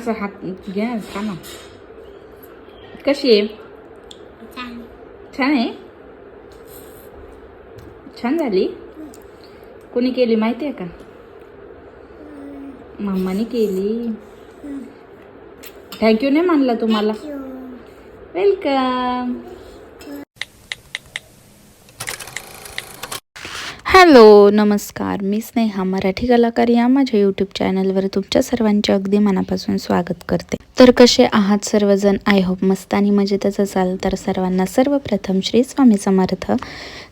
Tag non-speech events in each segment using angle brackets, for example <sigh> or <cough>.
असं हात घे ना खा ना कशी आहे? छान. आहे? छान झाली? कोणी केली माहिती आहे का? मम्माने केली. थँक्यू नाही म्हणलं तुम्हाला. वेलकम हॅलो नमस्कार. मी स्नेहा मराठी कलाकार या माझ्या यूट्यूब चॅनलवर तुमच्या सर्वांचे अगदी मनापासून स्वागत करते. तर कसे आहात सर्वजण? आय होप मस्त आणि मजेतच असाल. तर सर्वांना सर्वप्रथम श्री स्वामी समर्थ.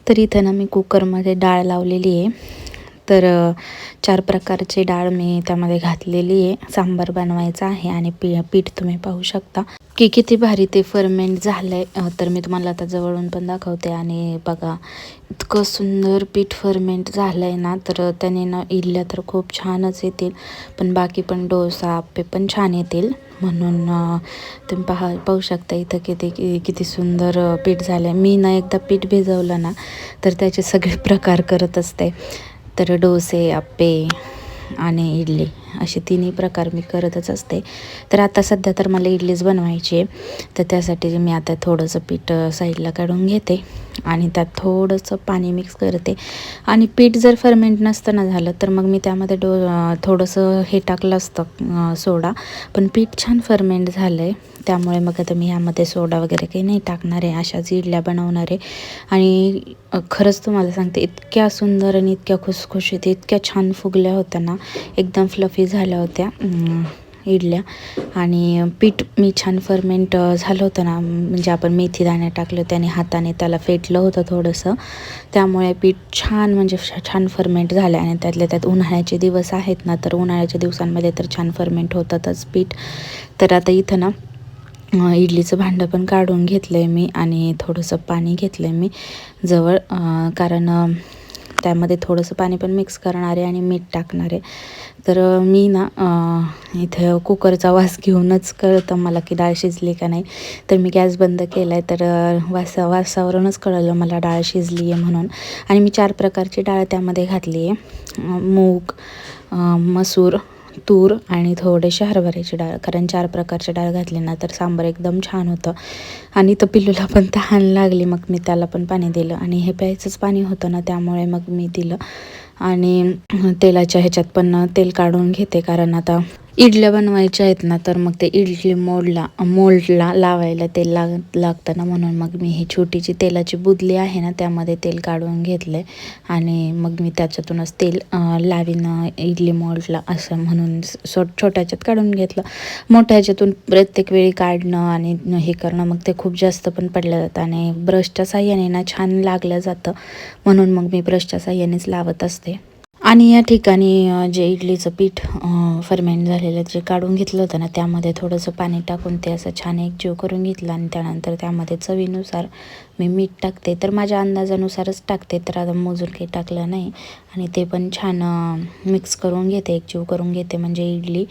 तर इथं ना मी कुकरमध्ये डाळ लावलेली आहे. तर चार प्रकारची डाळ मी त्यामध्ये घातलेली आहे. सांबार बनवायचा आहे आणि पी पीठ तुम्ही पाहू शकता. की किती भारी ते फर्मेंट झालं आहे तर मी तुम्हाला आता जवळून पण दाखवते. आणि बघा इतकं सुंदर पीठ फर्मेंट झालं आहे ना तर त्याने ना इडल्या तर खूप छानच येतील. पण बाकी पण डोसा आप्पे पण छान येतील. म्हणून तुम्ही पहा पाहू शकता इथं किती किती सुंदर पीठ झालं आहे मी ना एकदा पीठ भिजवलं ना तर त्याचे सगळे प्रकार करत असते. तर डोसे आप्पे आणि इडली. असे तिन्ही प्रकार मी करतच असते. तर आता सध्या तर मला इडलीच बनवायची आहे. तर त्यासाठी मी आता थोडंसं पीठ साईडला काढून घेते आणि त्यात थोडंसं पाणी मिक्स करते. आणि पीठ जर फर्मेंट नसतं ना झालं तर मग मी त्यामध्ये डो थोडंसं हे टाकलं असतं सोडा. पण पीठ छान फर्मेंट झालं आहे त्यामुळे मग आता मी ह्यामध्ये सोडा वगैरे काही नाही टाकणार आहे. अशाच इडल्या बनवणार आहे. आणि खरंच तुम्हाला सांगते इतक्या सुंदर आणि इतक्या खुसखुशीत इतक्या छान फुगल्या होत्या ना एकदम फ्लफी झाल्या होत्या इडल्या. आणि पीठ मी छान फर्मेंट झालं होतं ना म्हणजे आपण मेथी दाण्या टाकले होते आणि हाताने त्याला फेटलं होतं थोडंसं. त्यामुळे पीठ छान म्हणजे छान फर्मेंट झालं. आणि त्यातल्या त्यात उन्हाळ्याचे दिवस आहेत ना तर उन्हाळ्याच्या दिवसांमध्ये तर छान फर्मेंट होतातच पीठ. तर आता इथं ना इडलीचं भांडं पण काढून घेतलं आहे मी आणि थोडंसं पाणी घेतलं आहे मी जवळ कारण त्यामध्ये थोडंसं पाणी पण मिक्स करणार आहे आणि मीठ टाकणार आहे. तर मी ना इथं कुकरचा वास घेऊनच कळतं मला की डाळ शिजली का नाही. तर मी गॅस बंद केला आहे तर वासा वासावरूनच कळलं मला डाळ शिजली आहे म्हणून. आणि मी चार प्रकारची डाळ त्यामध्ये घातली आहे. मूग मसूर तूर आणि थोडेसे हरभऱ्याची डाळ कारण चार प्रकारची डाळ घातली ना तर सांबार एकदम छान होतं. आणि तर पिल्लूला पण तहान लागली मग मी त्याला पण पाणी दिलं. आणि हे प्यायचंच पाणी होतं ना त्यामुळे मग मी दिलं. आणि तेलाच्या ह्याच्यात पण तेल काढून घेते कारण आता इडल्या बनवायच्या आहेत ना तर मग ते इडली मोडला मोल्डला लावायला तेल लाग लागतं ना म्हणून मग मी ही छोटीची तेलाची बुदली आहे ना त्यामध्ये तेल काढून घेतले आणि मग मी त्याच्यातूनच तेल लावीन इडली मोल्डला असं म्हणून सो छोट्याच्यात काढून घेतलं. मोठ्या ह्याच्यातून प्रत्येक वेळी काढणं आणि हे करणं मग ते खूप जास्त पण पडलं जातं. आणि ब्रशच्या साह्याने ना छान लागलं जातं म्हणून मग मी ब्रशच्या साह्यानेच लावत असते. आणि या ठिकाणी जे इडलीचं पीठ फर्मेंट झालेलं जे काढून घेतलं होतं ना त्यामध्ये थोडंसं पाणी टाकून ते असं छान एक जीव करून घेतलं आणि त्यानंतर त्यामध्ये चवीनुसार मी मीठ टाकते. तर माझ्या अंदाजानुसारच टाकते तर आता मोजून काही टाकलं नाही. आणि ते पण छान मिक्स करून घेते एक जीव करून घेते. म्हणजे इडली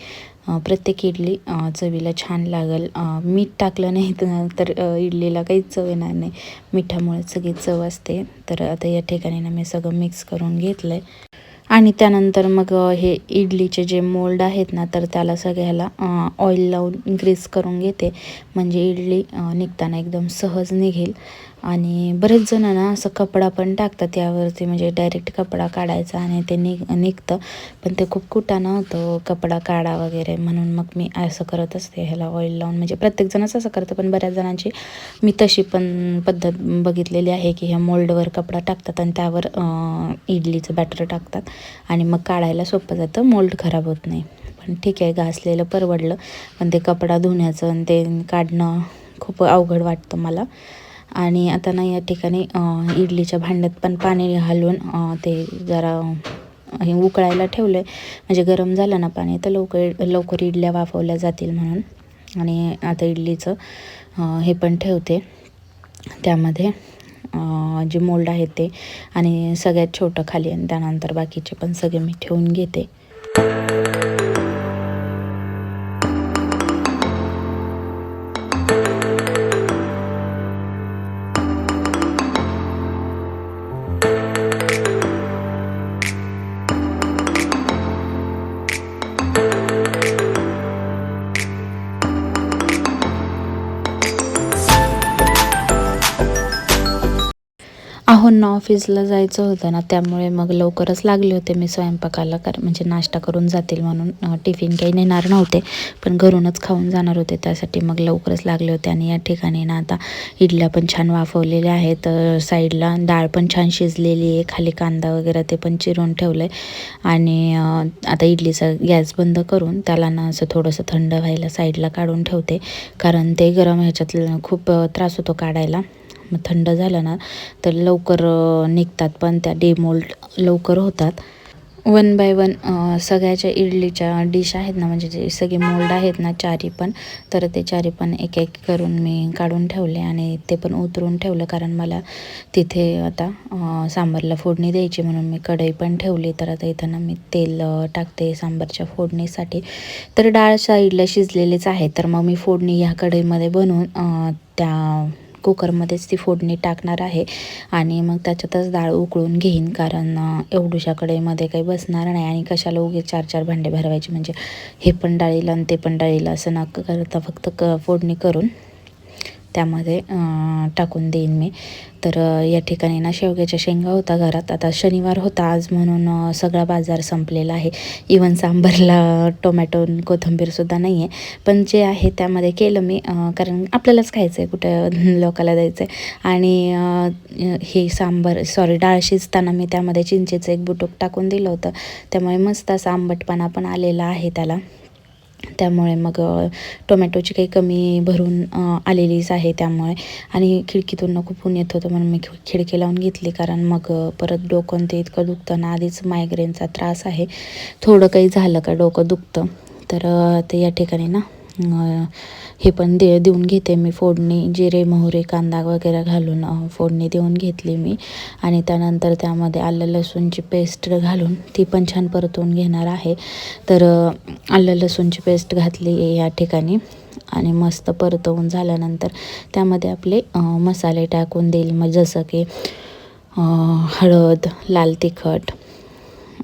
प्रत्येक इडली चवीला छान लागेल. मीठ टाकलं नाही तर इडलीला काहीच चव येणार नाही. मिठामुळे सगळी चव असते. तर आता या ठिकाणी ना मी सगळं मिक्स करून घेतलं आहे आणि त्यानंतर मग हे इडलीचे जे मोल्ड आहेत ना तर त्याला सगळ्याला ऑइल लावून ग्रीस करून घेते. म्हणजे इडली निघताना एकदम सहज निघेल. आणि बरेच जण ना असं कपडा पण टाकतात यावरती म्हणजे डायरेक्ट कपडा काढायचा आणि ते निघ निघतं. पण ते खूप कुटाणं होतं कपडा काढा वगैरे. म्हणून मग मी असं करत असते ह्याला ऑइल लावून. म्हणजे प्रत्येकजणच असं करतं पण बऱ्याच जणांची मी तशी पण पद्धत बघितलेली आहे की ह्या मोल्डवर कपडा टाकतात आणि त्यावर इडलीचं बॅटर टाकतात. आणि मग काढायला सोपं जातं मोल्ड खराब होत नाही. पण ठीक आहे घासलेलं परवडलं. पण ते कपडा धुण्याचं आणि ते काढणं खूप अवघड वाटतं मला. आणि आता ना या ठिकाणी इडलीच्या भांड्यात पण पाणी घालून ते जरा हे उकळायला ठेवलं आहे म्हणजे गरम झालं ना पाणी तर लवकर लवकर इडल्या वाफवल्या जातील म्हणून. आणि आता इडलीचं हे पण ठेवते. त्यामध्ये जे मोल्ड आहेत ते. आणि सगळ्यात छोटं खाली आणि त्यानंतर बाकीचे पण सगळे मी ठेवून घेते. आहोंना ऑफिसला जायचं होतं ना त्यामुळे मग लवकरच लागले होते मी स्वयंपाकाला कर म्हणजे नाश्ता करून जातील म्हणून. टिफिन काही नेणार नव्हते पण घरूनच खाऊन जाणार होते त्यासाठी मग लवकरच लागले होते. आणि या ठिकाणी ना आता इडल्या पण छान वाफवलेल्या आहेत साईडला डाळ पण छान शिजलेली आहे खाली कांदा वगैरे ते पण चिरून ठेवलं आहे आणि आता इडलीचा गॅस बंद करून त्याला ना असं थोडंसं थंड व्हायला साईडला काढून ठेवते कारण ते गरम ह्याच्यात खूप त्रास होतो काढायला. मग थंड झालं ना तर लवकर निघतात पण त्या डेमोल्ट लवकर होतात. वन बाय वन सगळ्याच्या इडलीच्या डिश आहेत ना म्हणजे जे सगळे मोल्ड आहेत ना चारी पण तर ते चारी पण एक एक करून मी काढून ठेवले आणि ते पण उतरून ठेवलं कारण मला तिथे आता सांबारला फोडणी द्यायची म्हणून मी कढई पण ठेवली. तर आता इथं ना मी तेल टाकते सांबारच्या फोडणीसाठी. तर डाळ साईडला शिजलेलीच आहे तर मग मी फोडणी ह्या कढईमध्ये बनवून त्या कुकरमध्येच ती फोडणी टाकणार आहे. आणि मग त्याच्यातच डाळ उकळून घेईन. कारण अ, मध्ये काही बसणार नाही आणि कशाला उगे चार चार भांडे भरवायचे. म्हणजे हे पण डाळीला आणि ते पण डाळीला असं न करता फक्त क फोडणी करून त्यामध्ये टाकून देईन मी. तर या ठिकाणी ना शेवग्याच्या शेंगा होता घरात. आता शनिवार होता आज म्हणून सगळा बाजार संपलेला आहे. इवन सांबारला टोमॅटो कोथंबीरसुद्धा कोथिंबीरसुद्धा नाही आहे पण जे आहे त्यामध्ये केलं मी कारण आपल्यालाच खायचं आहे कुठं लोकाला द्यायचं आहे आणि हे सांबार सॉरी डाळ शिजताना मी त्यामध्ये चिंचेचं एक बुटूक टाकून दिलं होतं. त्यामुळे मस्त असा आंबटपणा पण आलेला आहे त्याला. त्यामुळे मग टोमॅटोची काही कमी भरून आलेलीच आहे त्यामुळे. आणि खिडकीतून नको खूप ऊन येत होतं म्हणून मी खि- खिडकी लावून घेतली. कारण मग परत डोकं ते इतकं दुखतं ना आधीच मायग्रेनचा त्रास आहे. थोडं काही झालं का डोकं दुखतं. तर ते या ठिकाणी ना हे पण दे देऊन घेते मी फोडणी जिरे मोहरे कांदा वगैरे घालून फोडणी देऊन घेतली मी. आणि त्यानंतर त्यामध्ये आलं लसूणची पेस्ट घालून ती पण छान परतवून घेणार आहे. तर आलं लसूणची पेस्ट घातली या ठिकाणी. आणि मस्त परतवून झाल्यानंतर त्यामध्ये आपले मसाले टाकून देईल. मग जसं की हळद लाल तिखट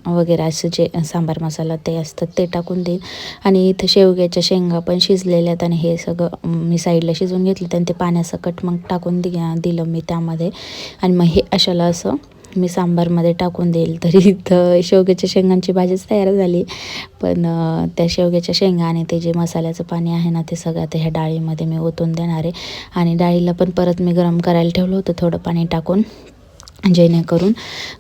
वगैरे असं जे सांबार मसाला ते असतात ते टाकून देईन. आणि इथं शेवग्याच्या शेंगा पण शिजलेल्या आहेत आणि हे सगळं मी साईडला शिजवून घेतलं त्यानं ते पाण्यासकट मग टाकून दि दिलं मी त्यामध्ये. आणि मग हे अशाला असं मी सांबारमध्ये टाकून देईल. <laughs> तरी इथं शेवग्याच्या शेंगांची भाजीच तयार झाली. पण त्या शेवग्याच्या शेंगा आणि ते जे मसाल्याचं पाणी आहे ना ते सगळं आता ह्या डाळीमध्ये मी ओतून देणार आहे. आणि डाळीला पण परत मी गरम करायला ठेवलं होतं थोडं पाणी टाकून. जेणेकरून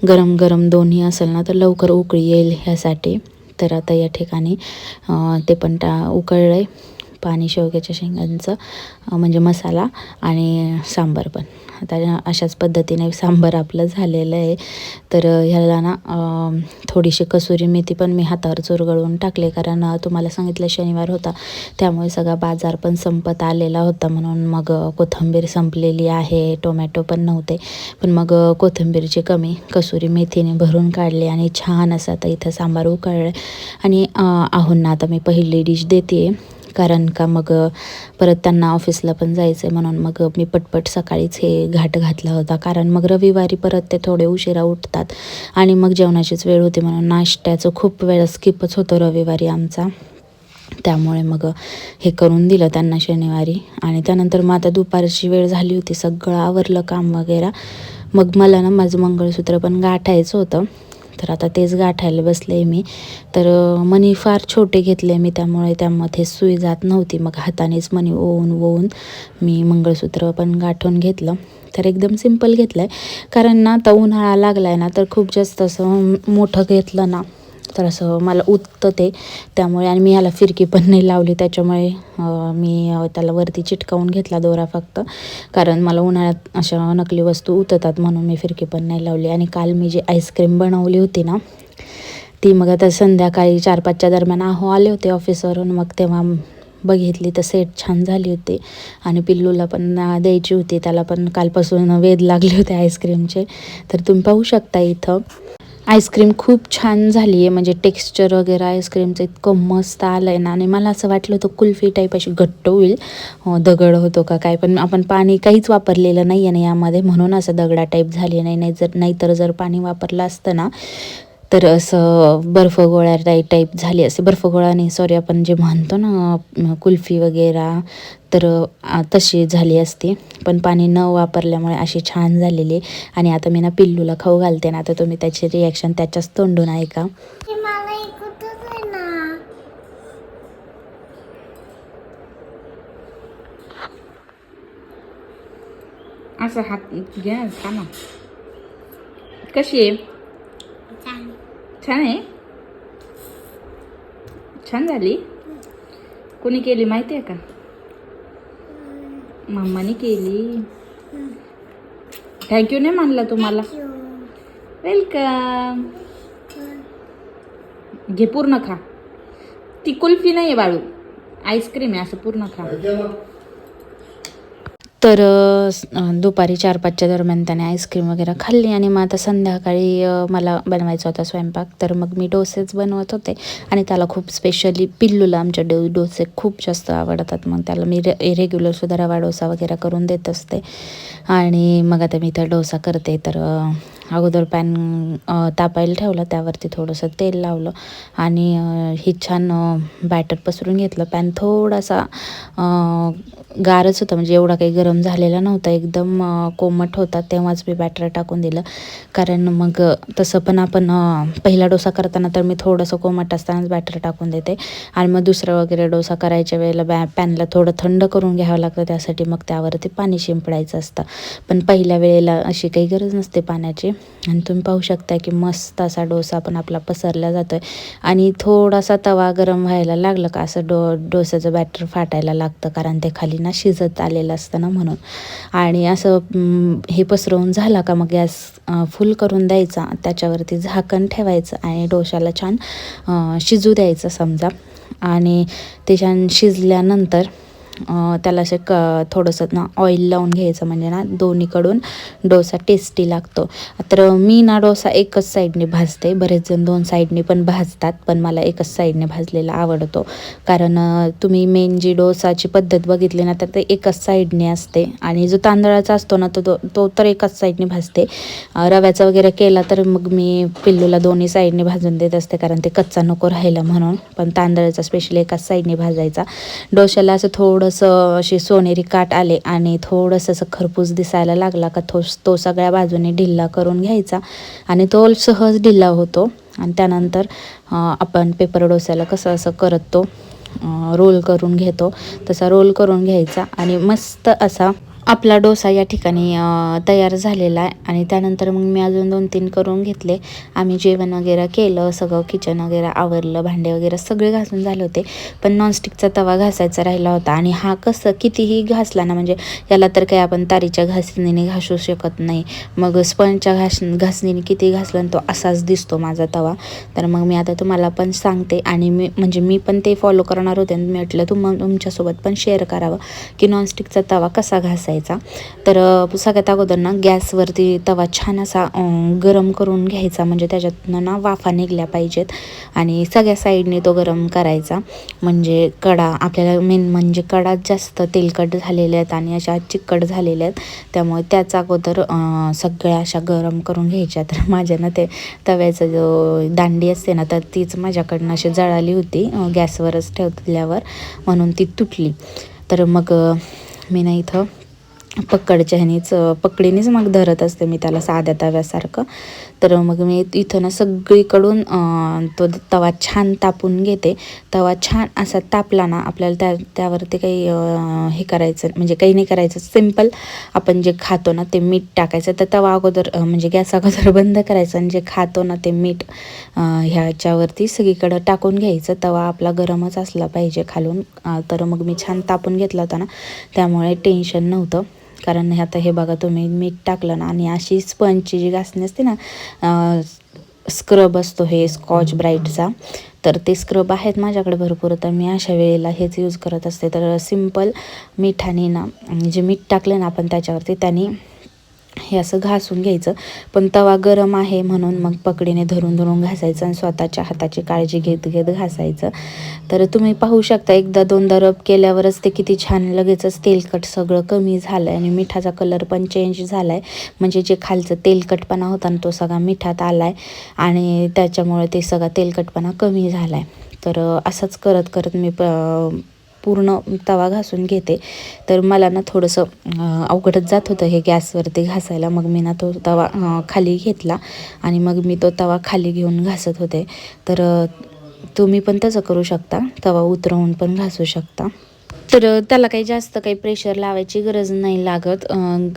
गरम गरम दोन्ही असेल ना तर लवकर उकळी येईल ह्यासाठी. तर आता या ठिकाणी ते पण टा उकळलं आहे पाणी शेवग्याच्या शेंगांचं म्हणजे मसाला आणि सांबार पण. आता अशाच पद्धतीने सांबार आपलं झालेलं आहे. तर ह्याला ना थोडीशी कसुरी मेथी पण मी हातावर चुरगळून टाकले कारण तुम्हाला सांगितलं शनिवार होता. त्यामुळे सगळा बाजार पण संपत आलेला होता. म्हणून मग कोथिंबीर संपलेली आहे. टोमॅटो पण नव्हते. पण मग कोथिंबीरची कमी कसुरी मेथीने भरून काढली आणि छान असं आता इथं सांबार उकळलं आणि अ, आहोंना आता मी पहिली डिश देते कारण का मग परत त्यांना ऑफिसला पण जायचं आहे म्हणून मग मी पटपट सकाळीच हे घाट घातला होता. कारण मग रविवारी परत ते थोडे उशिरा उठतात आणि मग जेवणाचीच वेळ होती म्हणून नाश्त्याचं खूप वेळ स्किपच होतो रविवारी आमचा. त्यामुळे मग हे करून दिलं त्यांना शनिवारी आणि त्यानंतर मग आता दुपारची वेळ झाली होती. सगळं आवरलं काम वगैरे. मग मला ना माझं मंगळसूत्र पण गाठायचं होतं. तर आता तेच गाठायला बसले मी. तर मणी फार छोटे घेतले मी त्यामुळे त्यामध्ये सुई जात नव्हती. मग हातानेच मणी ओवून ओवून मी मंगळसूत्र पण गाठून घेतलं. तर एकदम सिंपल घेतलं आहे कारण ना आता उन्हाळा लागला आहे ना तर खूप जास्त असं मोठं घेतलं ना तर असं मला उततं. ते त्यामुळे आणि मी ह्याला फिरकी पण नाही लावली. त्याच्यामुळे मी त्याला वरती चिटकावून घेतला दोरा फक्त. कारण मला उन्हाळ्यात अशा नकली वस्तू उततात म्हणून मी फिरकी पण नाही लावली. आणि काल मी जी आईस्क्रीम बनवली होती ना ती मग आता संध्याकाळी चार पाचच्या दरम्यान आहो आले होते ऑफिसवरून. मग तेव्हा बघितली तर सेट छान झाली होती. आणि पिल्लूला पण द्यायची होती. त्याला पण कालपासून वेध लागले होते आईस्क्रीमचे. तर तुम्ही पाहू शकता इथं. आईस्क्रीम खूप छान झाली आहे. म्हणजे टेक्स्चर वगैरे आईस्क्रीमचं इतकं मस्त आलं आहे ना. आणि मला असं वाटलं होतं कुल्फी टाईप अशी घट्ट होईल. दगड होतो का काय पण आपण पाणी काहीच वापरलेलं नाही आहे ना यामध्ये. म्हणून असं दगडा टाईप झाली नाही नाही जर नाहीतर जर पाणी वापरलं असतं ना तर असं बर्फ गोळ्या टाईप टाईप झाली असे. बर्फ गोळा नाही सॉरी आपण जे म्हणतो ना कुल्फी वगैरे तर तशी झाली असती. पण पाणी न वापरल्यामुळे अशी छान झालेली. आणि आता मी ना पिल्लूला खाऊ घालते ना आता तुम्ही त्याची रिॲक्शन त्याच्याच तोंडून ऐका. असं हात घ्या खा ना कशी आहे? छान आहे. छान झाली. कोणी केली माहिती आहे का? मम्माने केली. थँक्यू नाही मानला तुम्हाला. वेलकम घे पूर्ण खा. ती कुल्फी नाही आहे बाळू आईस्क्रीम आहे असं पूर्ण खा. तर दुपारी चार पाचच्या दरम्यान त्याने आईस्क्रीम वगैरे खाल्ली आणि मग आता संध्याकाळी मला बनवायचा होता स्वयंपाक. तर मग मी डोसेच बनवत होते आणि त्याला खूप स्पेशली पिल्लूला आमच्या डो डोसे खूप जास्त आवडतात. मग त्याला मी रे रेग्युलरसुद्धा रवा डोसा वगैरे करून देत असते. आणि मग आता मी तर डोसा करते. तर अगोदर पॅन तापायला ठेवलं त्यावरती थोडंसं तेल लावलं आणि हे ही छान बॅटर पसरून घेतलं. पॅन थोडासा गारच होता म्हणजे एवढा काही गरम झालेला नव्हता. एकदम कोमट होता तेव्हाच मी बॅटर टाकून दिलं. कारण मग तसं पण आपण पहिला डोसा करताना तर मी थोडंसं कोमट असतानाच बॅटर टाकून देते. आणि मग दुसरा वगैरे डोसा करायच्या वेळेला बॅ पॅनला थोडं थंड करून घ्यावं लागतं. त्यासाठी मग त्यावरती पाणी शिंपडायचं असतं. पण पहिल्या वेळेला अशी काही गरज नसते पाण्याची. आणि तुम्ही पाहू शकता की मस्त असा डोसा पण आपला पसरला जातो आहे आणि थोडासा तवा गरम व्हायला लागलं का असं डो डोस्याचं बॅटर फाटायला लागतं कारण ते खाली ना शिजत आलेलं असतं ना म्हणून. आणि असं हे पसरवून झाला का मग गॅस फुल करून द्यायचा. त्याच्यावरती झाकण ठेवायचं आणि डोशाला छान शिजू द्यायचं समजा. आणि ते छान शिजल्यानंतर त्याला असे क थोडंसं ना ऑइल लावून घ्यायचं म्हणजे ना दोन्हीकडून डोसा टेस्टी लागतो. तर मी ना डोसा एकच साईडने भाजते. बरेच जण दोन साईडने पण भाजतात पण मला एकच साईडने भाजलेला आवडतो. कारण तुम्ही मेन जी डोसाची पद्धत बघितली ना तर ते एकच साईडने असते. आणि जो तांदळाचा असतो ना तो तो- तो तर एकाच साईडने भाजते. रव्याचा वगैरे केला तर मग मी पिल्लूला दोन्ही साईडने भाजून देत असते कारण ते कच्चा नको राहिला म्हणून. पण तांदळाचा स्पेशली एकाच साईडने भाजायचा. डोशाला असं थोडं थोडंसं असे सोनेरी काट आले आणि थोडंसं असं खरपूस दिसायला लागला का थो तो सगळ्या बाजूने ढिल्ला करून घ्यायचा. आणि तो सहज ढिल्ला होतो. आणि त्यानंतर आपण पेपर डोसायला कसं असं करत तो रोल करून घेतो. तसा रोल करून घ्यायचा आणि मस्त असा आपला डोसा या ठिकाणी तयार झालेला आहे. आणि त्यानंतर मग मी अजून दोन तीन करून घेतले. आम्ही जेवण वगैरे केलं सगळं किचन वगैरे आवरलं भांडे वगैरे सगळे घासून झाले होते. पण नॉनस्टिकचा तवा घासायचा राहिला होता. आणि हा कसं कितीही घासला ना म्हणजे याला तर काही आपण तारीच्या घासणीने घासू शकत नाही. मग स्पंजच्या घास घासणीने किती घासलं आणि तो असाच दिसतो माझा तवा. तर मग मी आता तुम्हाला पण सांगते. आणि मी म्हणजे मी पण ते फॉलो करणार होते. आणि मी म्हटलं तुम तुमच्यासोबत पण शेअर करावं की नॉनस्टिकचा तवा कसा घासायचा. तर सगळ्यात अगोदर ना गॅसवरती तवा छान असा गरम करून घ्यायचा. म्हणजे त्याच्यातनं ना वाफा निघल्या पाहिजेत. आणि सगळ्या साईडने तो गरम करायचा. म्हणजे कडा आपल्याला मेन म्हणजे कडा जास्त तेलकट झालेल्या आहेत आणि अशा चिकट झालेल्या आहेत. त्यामुळे त्याचा अगोदर सगळ्या अशा गरम करून घ्यायच्या. तर माझ्या ना ते तव्याचं जो दांडी असते ना तर तीच माझ्याकडनं अशी जळाली होती गॅसवरच ठेवल्यावर. म्हणून ती तुटली. तर मग मी ना इथं पकडच्या ह्यानीच पकडीनेच मग धरत असते मी त्याला साध्या तव्यासारखं. तर मग मी इथं ना सगळीकडून तो तवा छान तापून घेते. तवा छान असा तापला ना आपल्याला त्या त्यावरती काही हे करायचं म्हणजे काही नाही करायचं सिंपल आपण जे खातो ना ते मीठ टाकायचं. तर तवा अगोदर म्हणजे गॅस अगोदर <laughs> बंद करायचं आणि जे खातो ना ते मीठ ह्याच्यावरती सगळीकडं टाकून घ्यायचं. तवा आपला गरमच असला पाहिजे खालून. तर मग मी छान तापून घेतला होता ना त्यामुळे टेन्शन नव्हतं. कारण हे आता हे बघा तुम्ही मीठ टाकलं ना आणि अशी स्पंजची जी घासणी असते ना स्क्रब असतो हे स्कॉच ब्राईटचा तर ते स्क्रब आहेत माझ्याकडे भरपूर. तर मी अशा वेळेला हेच यूज करत असते. तर सिंपल मिठाने ना जे मीठ टाकलं ना आपण त्याच्यावरती त्याने हे असं घासून घ्यायचं. पण तवा गरम आहे म्हणून मग पकडीने धरून धरून घासायचं आणि स्वतःच्या हाताची काळजी घेत घेत घासायचं. तर तुम्ही पाहू शकता एकदा दोनदा रब केल्यावरच ते किती छान लगेचच तेलकट सगळं कमी झालं आहे आणि मिठाचा कलर पण चेंज झाला आहे म्हणजे जे खालचं तेलकटपणा होता ना तो सगळा मिठात आला आहे आणि त्याच्यामुळे ते सगळा तेलकटपणा कमी झाला आहे तर असंच करत करत मी प पूर्ण तवा घासून घेते. तर मला ना थोडंसं अवघडच जात होतं हे गॅसवरती घासायला. मग मी ना तो तवा खाली घेतला आणि मग मी तो तवा खाली घेऊन घासत होते. तर तुम्ही पण तसं करू शकता. तवा उतरवून पण घासू शकता. तर त्याला काही जास्त काही प्रेशर लावायची गरज नाही लागत.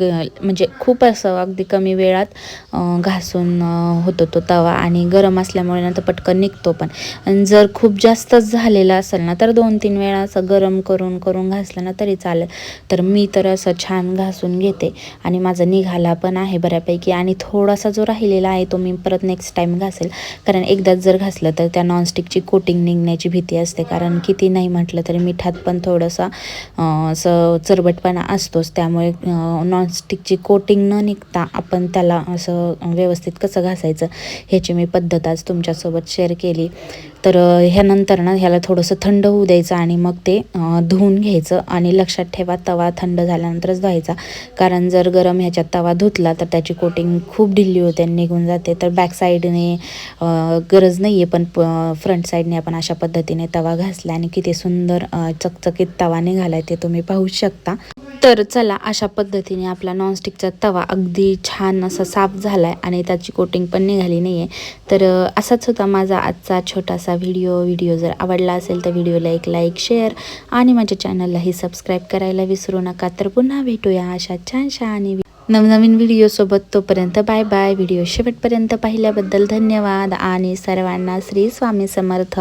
ग म्हणजे खूप असं अगदी कमी वेळात घासून होतो तो तवा आणि गरम असल्यामुळे ना तर पटकन निघतो पण. आणि जर खूप जास्तच झालेला असेल ना तर दोन तीन वेळा असं गरम करून करून घासलं ना तरी चालेल. तर मी तर असं छान घासून घेते आणि माझा निघाला पण आहे बऱ्यापैकी आणि थोडासा जो राहिलेला आहे तो मी परत नेक्स्ट टाईम घासेल. कारण एकदाच जर घासलं तर त्या नॉनस्टिकची कोटिंग निघण्याची भीती असते. कारण किती नाही म्हटलं तरी मिठात पण थोडं थोडासा असं चरबटपणा असतोच. त्यामुळे नॉनस्टिकची कोटिंग न निघता आपण त्याला असं व्यवस्थित कसं घासायचं ह्याची मी पद्धत आज तुमच्यासोबत शेअर केली. तर ह्यानंतर ना ह्याला थोडंसं थंड होऊ द्यायचं आणि मग ते धुवून घ्यायचं आणि लक्षात ठेवा तवा थंड झाल्यानंतरच धुवायचा. कारण जर गरम ह्याच्यात तवा धुतला तर त्याची कोटिंग खूप ढिल्ली होते आणि निघून जाते. तर बॅक साईडने गरज नाही आहे पण फ्रंट साईडने आपण अशा पद्धतीने तवा घासला आणि किती सुंदर चकचकीत तवा निघाला ते तुम्ही पाहू शकता. तर चला अशा पद्धतीने आपला नॉनस्टिकचा तवा अगदी छान असा साफ झाला आहे आणि त्याची कोटिंग पण निघाली नाही आहे तर असाच होता माझा आजचा छोटासा व्हिडिओ व्हिडिओ जर आवडला असेल तर व्हिडिओला एक लाईक शेअर आणि माझ्या चॅनललाही सबस्क्राईब करायला विसरू नका. तर पुन्हा भेटूया अशा छानशा आणि नवनवीन व्हिडिओसोबत तोपर्यंत बाय बाय व्हिडिओ शेवटपर्यंत पाहिल्याबद्दल धन्यवाद आणि सर्वांना श्री स्वामी समर्थ.